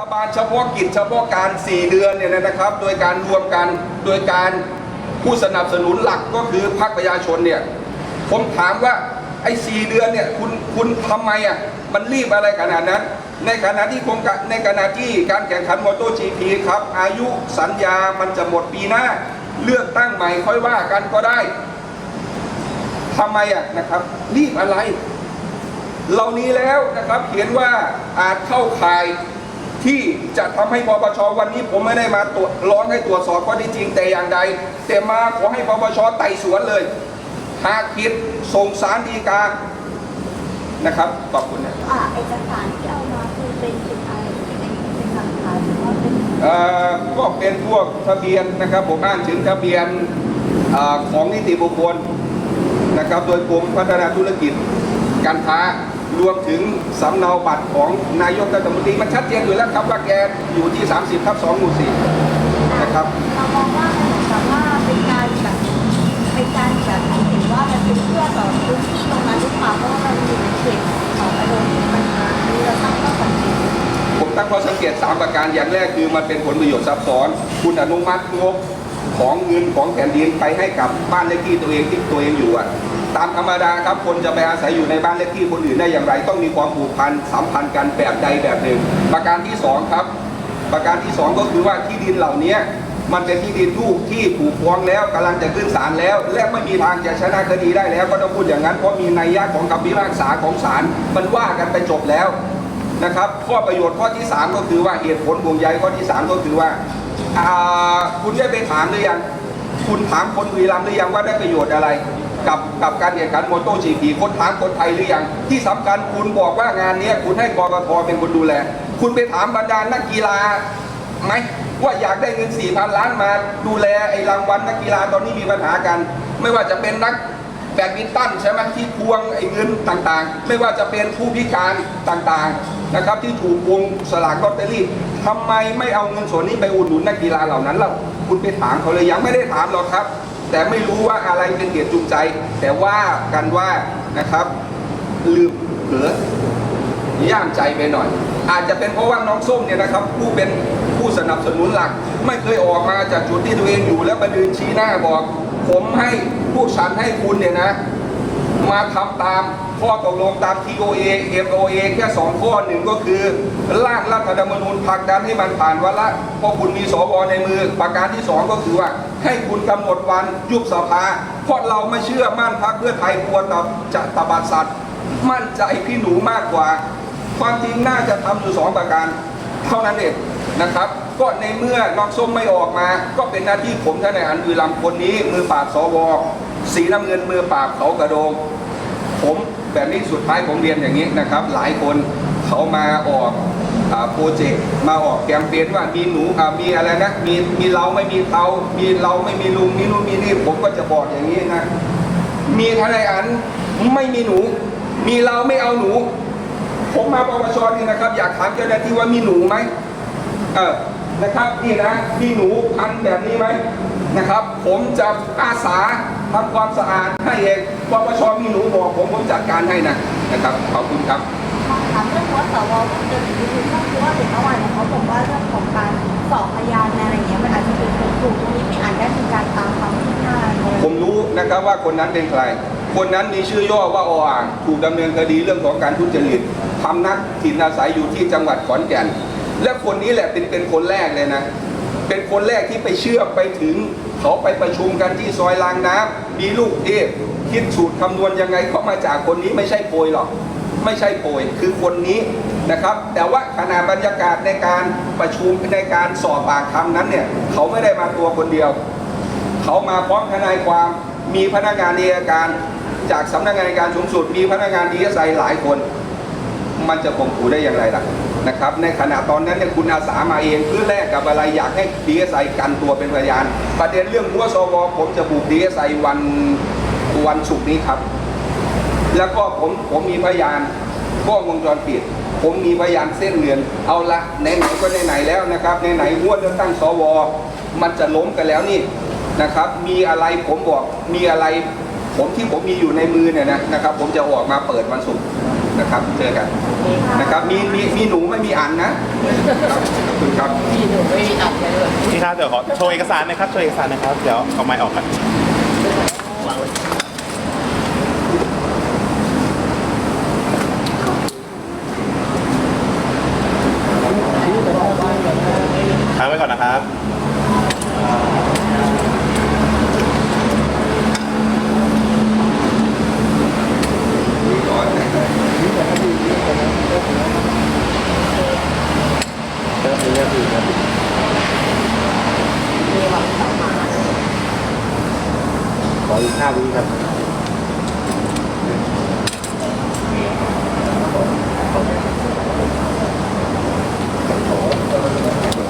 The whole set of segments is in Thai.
ฐบาลเฉพาะกิจเฉพาะการ 4 เดือนเนี่ยนะครับ โดยการรวมกันโดยการผู้สนับสนุนหลักก็คือพรรคประชาชนเนี่ยผมถามว่าไอ้สเดือนเนี่ยคุณคุณทำไมอะมันรีบอะไรขนาดนั้น ในขณะที่โครงการในขณะที่การแข่งขันมอเตอร์จีพีครับ อายุสัญญามันจะหมดปีหน้า เลือกตั้งใหม่ค่อยว่ากันก็ได้ทำไมอะนะครับรีบอะไร เหล่านี้แล้วนะครับเขียนว่าอาจเข้าข่าย ที่จะทำให้ปปชวันนี้ผมไม่ได้มาตรวจร้องให้ตรวจสอบข้อเท็จจริงแต่อย่างใด แต่มาขอให้ปปชไต่สวนเลย หากผิดส่งสารดีกานะครับขอบคุณนะอ่าเอกสารที่เอามาคือเป็นเป็นอะไรเป็นเป็นหลักฐานหรือว่าเป็นเอ่อก็เป็นพวกทะเบียนนะครับผมอ้างถึงทะเบียนอาของนิติบุคคลนะครับ โดยกรมพัฒนาธุรกิจการค้า รวมถึงสำเนาบัตรของนายกรัฐมนตรีมันชัดเจนอยู่แล้วครับว่าแกอยู่ที่ 30ทับ2หมู่4นะครับเรามองว่ามันเหมือนกับว่าเป็นการแบบเป็นการแบบเห็นว่ามันเป็นเพื่อต่อพื้นที่ตรงนั้นหรือเปล่าเพราะว่ามันอยู่ในเขตของอารมณ์ปัญหานี้เราตั้งข้อสังเกตผมตั้งข้อสังเกต 3 ประการอย่างแรกคือมันเป็นผลประโยชน์ซับซ้อน คุณอนุมัติงบของเงินของแผ่นดินไปให้กับบ้านเลขที่ตัวเองที่ตัวเองอยู่อะ ตามธรรมดาครับคนจะไปอาศัยอยู่ในบ้านเลขที่คนอื่นได้อย่างไร ต้องมีความผูกพันสัมพันธ์กันแบบใดแบบหนึ่ง ประการที่สองครับ ประการที่สองก็คือว่าที่ดินเหล่านี้มันเป็นที่ดินลูกที่ถูกฟ้องแล้วกำลังจะขึ้นศาลแล้ว และไม่มีทางจะชนะคดีได้แล้ว ก็ต้องพูดอย่างนั้นเพราะมีนัยยะของคำพิพากษาของศาลมันว่ากันไปจบแล้วนะครับ ข้อประโยชน์ข้อที่ 3 ก็คือว่าเหตุผลห่วงใยข้อที่ 3 ก็คือว่าคุณได้ไปถามหรือยังคุณถามคนบุรีรัมหรือยังว่าได้ประโยชน์อะไร กับกับการแข่งขันโมโตจีพีคนถามคนไทยหรือยังที่สำคัญคุณบอกว่างานนี้คุณให้กรกทเป็นคนดูแล คุณไปถามบรรดานักกีฬาไหมว่าอยากได้เงิน4พันล้านมาดูแลไอ้รางวัลนักกีฬาตอนนี้มีปัญหากัน ไม่ว่าจะเป็นนักแบดมินตันใช่ไหมที่ทวงไอ้เงินต่างๆ ไม่ว่าจะเป็นผู้พิการต่างๆนะครับที่ถูกวงสลากลอตเตอรี่ทำไมไม่เอาเงินส่วนนี้ไปอุดหนุนนักกีฬาเหล่านั้นล่ะคุณไปถามเขาเลยยังไม่ได้ถามหรอกครับ แต่ไม่รู้ว่าอะไรเป็นเหตุจูงใจ แต่ว่ากันว่านะครับลืมเผลอย่ามใจไปหน่อย อาจจะเป็นเพราะว่าน้องส้มเนี่ยนะครับ ผู้เป็นผู้สนับสนุนหลัก ไม่เคยออกมาจากจุดที่ตัวเองอยู่แล้วมายืนชี้หน้าบอก ผมให้พวกฉันให้คุณเนี่ยนะ มาทำตามข้อตกลงตาม TOA MOA แค่สองข้อหนึ่งก็คือร่างรัฐธรรมนูญผลักดันให้มันผ่านวาระเพราะคุณมีสวในมือ ประการที่สองก็คือว่า ให้คุณกำหนดวันยุบสภา เพราะเราไม่เชื่อมั่นพรรคเพื่อไทยควรจะตบัดสัตว์ มั่นใจพี่หนูมากกว่า ความจริงน่าจะทำอยู่สองประการ เท่านั้นเองนะครับก็ในเมื่อน้องส้มไม่ออกมา ก็เป็นหน้าที่ผมท่านนอันวีรัมคนนี้มือปราบสว สีน้ำเงินมือปราบเขากระโดง ผมแบบนี้สุดท้ายผมเรียนอย่างนี้นะครับ หลายคนเขามาออกโปรเจกต์มาออกแคมเปญว่ามีหนูมีอะไรนะมีมีเราไม่มีเตามีเราไม่มีลุงมีนู่นมีนี่ผมก็จะบอกอย่างนี้นะมีทนายอันไม่มีหนู มีเราไม่เอาหนู ผมมาปปชนี่นะครับ อยากถามเจ้าหน้าที่ว่ามีหนูไหมเออนะครับนี่นะมีหนูพันแบบนี้ไหม นะครับ ผมจะอาสาทำความสะอาดให้เองปปชมีหนูบอกผมผมจัดการให้นะนะครับ ขอบคุณครับถามเรื่องว่าสวเพิ่มเติมอีกนิดนึงก็คือว่าเห็นเมื่อวานเนี่ยเขาบอกว่าเรื่องของการสอบพยานอะไรอย่างเงี้ยมันอาจจะเป็นคนกลุ่มตรงนี้ไม่อาจได้มีการตามความคืบหน้าเลยผมรู้นะครับว่าคนนั้นเป็นใคร คนนั้นมีชื่อย่อว่าออ่างถูกดำเนินคดีเรื่องของการทุจริตพำนักถิ่นอาศัยอยู่ที่จังหวัดขอนแก่น และคนนี้แหละเป็นเป็นคนแรกเลยนะ เป็นคนแรกที่ไปเชื่อไปถึง เขาไปประชุมกันที่ซอยรางน้ำมีลูกเทพคิดสูตรคำนวณยังไงก็มาจากคนนี้ไม่ใช่โพยหรอก ไม่ใช่โพยคือคนนี้นะครับ แต่ว่าขณะบรรยากาศในการประชุมในการสอบปากคำนั้นเนี่ยเขาไม่ได้มาตัวคนเดียว เขามาพร้อมทนายความมีพนักงานอัยการจากสำนักงานการสูงสุดมีพนักงานดีเอสไอหลายคน มันจะข่มขู่ได้อย่างไรล่ะ นะครับในขณะตอนนั้นเนี่ยคุณอาสามาเองเพื่อแลกกับอะไรอยากให้ดีเอสไอกันตัวเป็นพยาน ประเด็นเรื่องหัวสวผมจะบุกดีเอสไอวันวันศุกร์นี้ครับ แล้วก็ผมผมมีพยานกล้องวงจรปิด ผมมีพยานเส้นเงินเอาละไหนๆก็ไหนๆแล้วนะครับไหนๆงวดเลือกตั้งสวมันจะล้มกันแล้วนี่นะครับ มีอะไรผมบอกมีอะไร ผมที่ผมมีอยู่ในมือเนี่ยนะนะครับ ผมจะออกมาเปิดวันศุกร์ นะครับเจอกันนะครับมีมีมีหนูไม่มีอันนะครับขอบคุณครับพี่หนูไม่มีอัดเลยด้วยพี่ครับเดี๋ยวขอโชว์เอกสารนะครับโชว์เอกสารนะครับ เดี๋ยวเอาไม้ออกกันค้างไว้ก่อนนะครับ มีก่อน มีหวังเสาหมา ข ออีกห้าวิครับ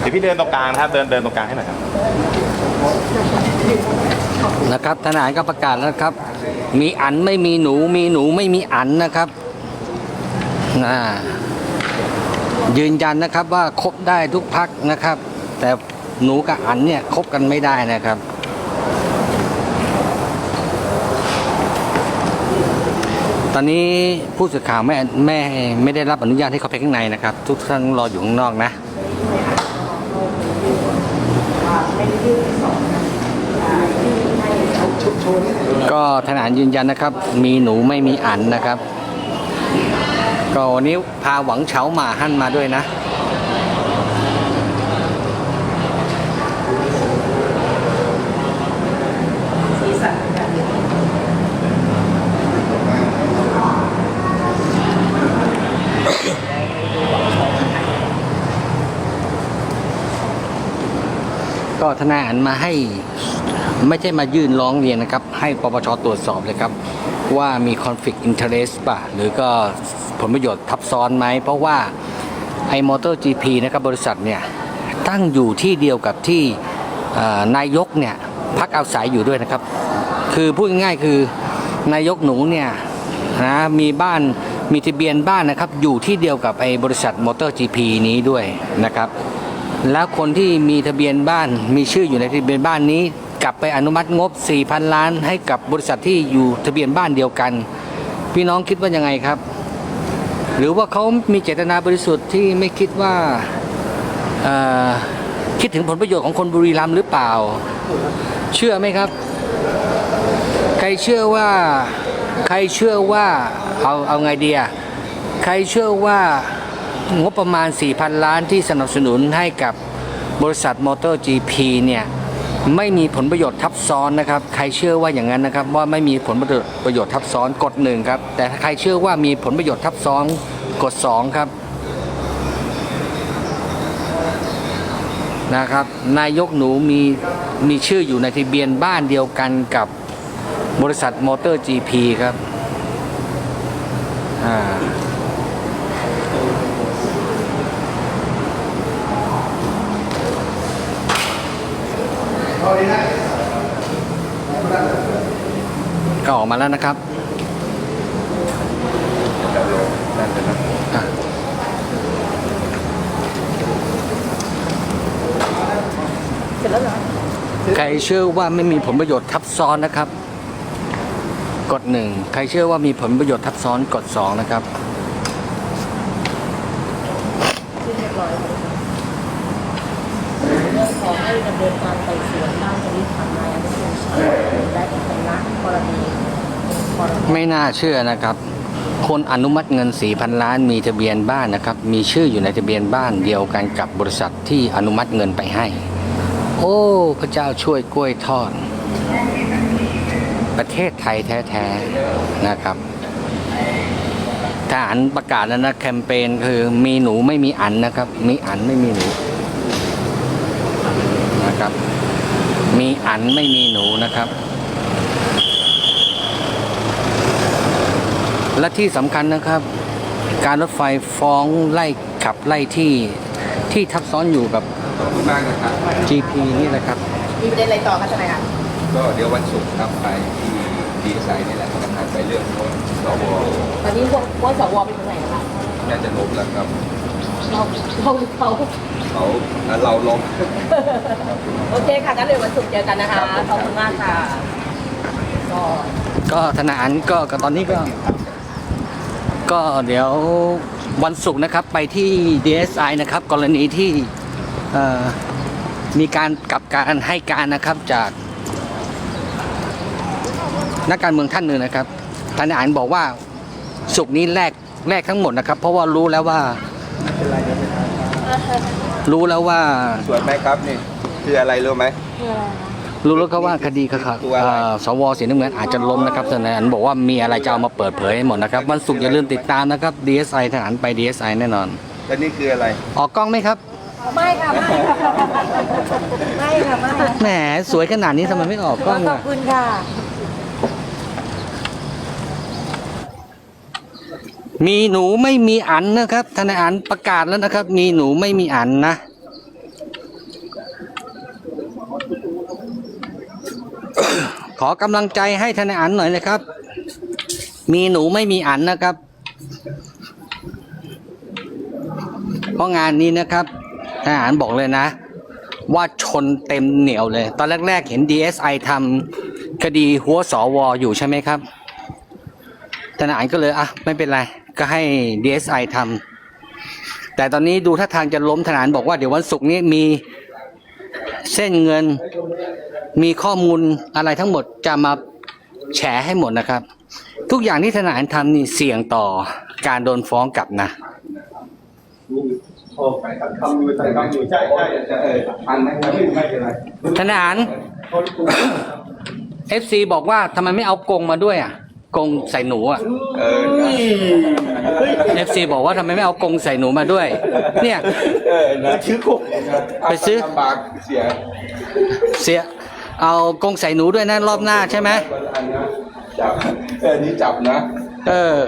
เดี๋ยวพี่เดินตรงกลางนะครับ เดินเดินตรงกลางให้หน่อยครับ นะครับทนายก็ประกาศแล้วนะครับ มีอันไม่มีหนูมีหนูไม่มีอันนะครับอ่ายืนยันนะครับว่าคบได้ทุกพักนะครับ แต่หนูกับอันเนี่ยคบกันไม่ได้นะครับ ตอนนี้ผู้สื่อข่าวไม่ไม่ไม่ได้รับอนุญาตให้เข้าไปข้างในนะครับ ทุกท่านรออยู่ข้างนอกนะก็ทนายยืนยันนะครับ มีหนูไม่มีอันนะครับ ก็วันนี้พาหวังเฉาหมาหั่นมาด้วยนะ สีสันแบบ ก็ทนายอันมาให้ไม่ใช่มายื่นร้องเรียนนะครับ ให้ปปชตรวจสอบเลยครับ ว่ามี conflict interest ป่ะ หรือก็ผลประโยชน์ทับซ้อนไหม เพราะว่าไอ้มอเตอร์จีพีนะครับบริษัทเนี่ย ตั้งอยู่ที่เดียวกับที่นายกเนี่ยพักอาศัยอยู่ด้วยนะครับ คือพูดง่ายๆคือนายกหนูเนี่ยนะมีบ้านมีทะเบียนบ้านนะครับ อยู่ที่เดียวกับไอ้บริษัทมอเตอร์จีพีนี้ด้วยนะครับ แล้วคนที่มีทะเบียนบ้านมีชื่ออยู่ในทะเบียนบ้านนี้ กลับไปอนุมัติงบ 4,000 ล้าน ให้กับบริษัทที่อยู่ทะเบียนบ้านเดียวกัน พี่น้องคิดว่ายังไงครับ หรือว่าเขามีเจตนาบริสุทธิ์ที่ไม่คิดว่าคิดถึงผลประโยชน์ของคนบุรีรัมย์หรือเปล่า เชื่อไหมครับ ใครเชื่อว่าใครเชื่อว่าเอาเอาไงดีอะใครเชื่อว่า งบประมาณ 4,000 ล้านที่สนับสนุนให้กับบริษัทมอเตอร์ GP เนี่ยไม่มีผลประโยชน์ทับซ้อนนะครับ ใครเชื่อว่าอย่างนั้นนะครับว่าไม่มีผลประโยชน์ทับซ้อนกดหนึ่งครับ แต่ใครเชื่อว่ามีผลประโยชน์ทับซ้อนกดสองครับนะครับ นายกหนูมีมีชื่ออยู่ในทะเบียนบ้านเดียวกันกับบริษัทมอเตอร์ GP ครับอ่า ก็ออกมาแล้วนะครับใครเชื่อว่าไม่มีผลประโยชน์ทับซ้อนนะครับ กดหนึ่งใครเชื่อว่ามีผลประโยชน์ทับซ้อนกดสองนะครับ อองขอให้ดำเนินการไต่สวนด้านจริยธรรมนายอนุทินชาญและคณะกรณีกรณีไม่น่าเชื่อนะครับ คนอนุมัติเงิน 4,000 ล้านมีทะเบียนบ้านนะครับ มีชื่ออยู่ในทะเบียนบ้านเดียวกันกับบริษัทที่อนุมัติเงินไปให้ โอ้ พระเจ้าช่วยกล้วยทอด ประเทศไทยแท้ ๆ นะครับทหารประกาศแล้วนะแคมเปญคือมีหนูไม่มีอันนะครับ มีอันไม่มีหนู นะครับ มีอันไม่มีหนูนะครับ และที่สำคัญนะครับ การรถไฟฟ้องไล่ขับไล่ที่ที่ทับซ้อนอยู่กับ ขอบคุณมากนะครับ GP นี่แหละครับ มีประเด็นอะไรต่อคะทนายคะก็เดี๋ยววันศุกร์ครับไปที่ดีไซน์นี่แหละนะครับไปเรื่องรถสวตอนนี้วงวสวเป็นตรงไหนนะคะน่าจะลบแล้วครับ เราเราเขา เขาเราลง โอเคค่ะงั้นเดี๋ยววันศุกร์เจอกันนะคะครับผมขอบคุณมากค่ะก็ก็ธนาอันก็ก็ตอนนี้ก็ ก็เดี๋ยววันศุกร์นะครับไปที่ DSI นะครับ กรณีที่เอ่อมีการกลับการให้การนะครับจากนักการเมืองท่านหนึ่งนะครับทนายอันบอกว่าศุกร์นี้แลกแลกทั้งหมดนะครับ เพราะว่ารู้แล้วว่า รู้แล้วว่าส่วนไหมครับนี่คืออะไรรู้ไหมรู้แล้วก็ว่าคดีเขาครับตัวอะไรเอ่อสวสีน้ำเงินอาจจะล้มนะครับทนายอันบอกว่ามีอะไรจะเอามาเปิดเผยให้หมดนะครับวันศุกร์อย่าลืมติดตามนะครับ DSI ทหารไป DSI แน่นอน แล้วนี่คืออะไร ออกกล้องไหมครับไม่ค่ะ ไม่ค่ะ ไม่ค่ะ ไม่แหมสวยขนาดนี้ทำไมไม่ออกกล้องขออะบคุณค่ะ มีหนูไม่มีอันนะครับทนายอันประกาศแล้วนะครับ มีหนูไม่มีอันนะ ขอกำลังใจให้ทนายอันหน่อยนะครับ มีหนูไม่มีอันนะครับ เพราะงานนี้นะครับทหารบอกเลยนะ ว่าชนเต็มเหนียวเลย ตอนแรก ๆ เห็น DSI ทำคดีหัวสวอยู่ใช่ไหมครับทนายก็เลยอะไม่เป็นไร ก็ให้ DSI ทำแต่ตอนนี้ดูท่าทางจะล้มทนายบอกว่าเดี๋ยววันศุกร์นี้มีเส้นเงินมีข้อมูลอะไรทั้งหมดจะมาแฉให้หมดนะครับ ทุกอย่างที่ทนายทำนี่เสี่ยงต่อการโดนฟ้องกลับนะทำคำอยู่ใส่คำอยู่ใช่ใช่เอออันนั้นไม่ไม่เป็นไรทนานเอฟซีบอกว่าทำไมไม่เอากงมาด้วยอะ กงใส่หนูอะ เออเอฟซีบอกว่าทำไมไม่เอากรงใส่หนูมาด้วย เนี่ย เออนะชื่อคุกไปซื้อ ลำบากเสียเสีย เอากรงใส่หนูด้วยนะรอบหน้าใช่ไหมอันนะจับเออนี่จับนะเออ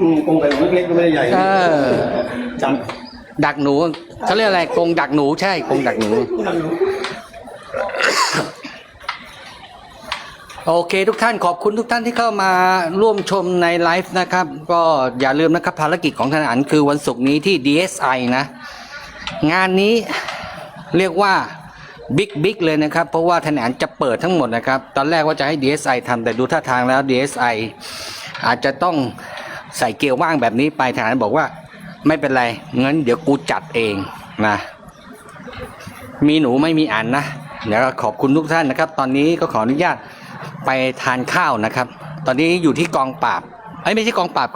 อืมคงเป็นเล็กๆก็ไม่ได้ใหญ่เออ จับดักหนูเขาเรียกอะไรกรงดักหนูใช่กรงดักหนู โอเคทุกท่านขอบคุณทุกท่านที่เข้ามาร่วมชมในไลฟ์นะครับ ก็อย่าลืมนะครับภารกิจของทนายอันคือวันศุกร์นี้ที่ DSI นะ งานนี้เรียกว่าบิ๊กบิ๊กเลยนะครับ เพราะว่าทนายอันจะเปิดทั้งหมดนะครับ ตอนแรกว่าจะให้ DSI ทำแต่ดูท่าทางแล้ว DSI อาจจะต้องใส่เกียร์ว่างแบบนี้ไปทนายอันบอกว่าไม่เป็นไรงั้นเดี๋ยวกูจัดเองนะมีหนูไม่มีอันนะเดี๋ยวขอบคุณทุกท่านนะครับ ตอนนี้ก็ขออนุญาต ไปทานข้าวนะครับ ตอนนี้อยู่ที่กองปราบเอ้ยไม่ใช่กองปราบ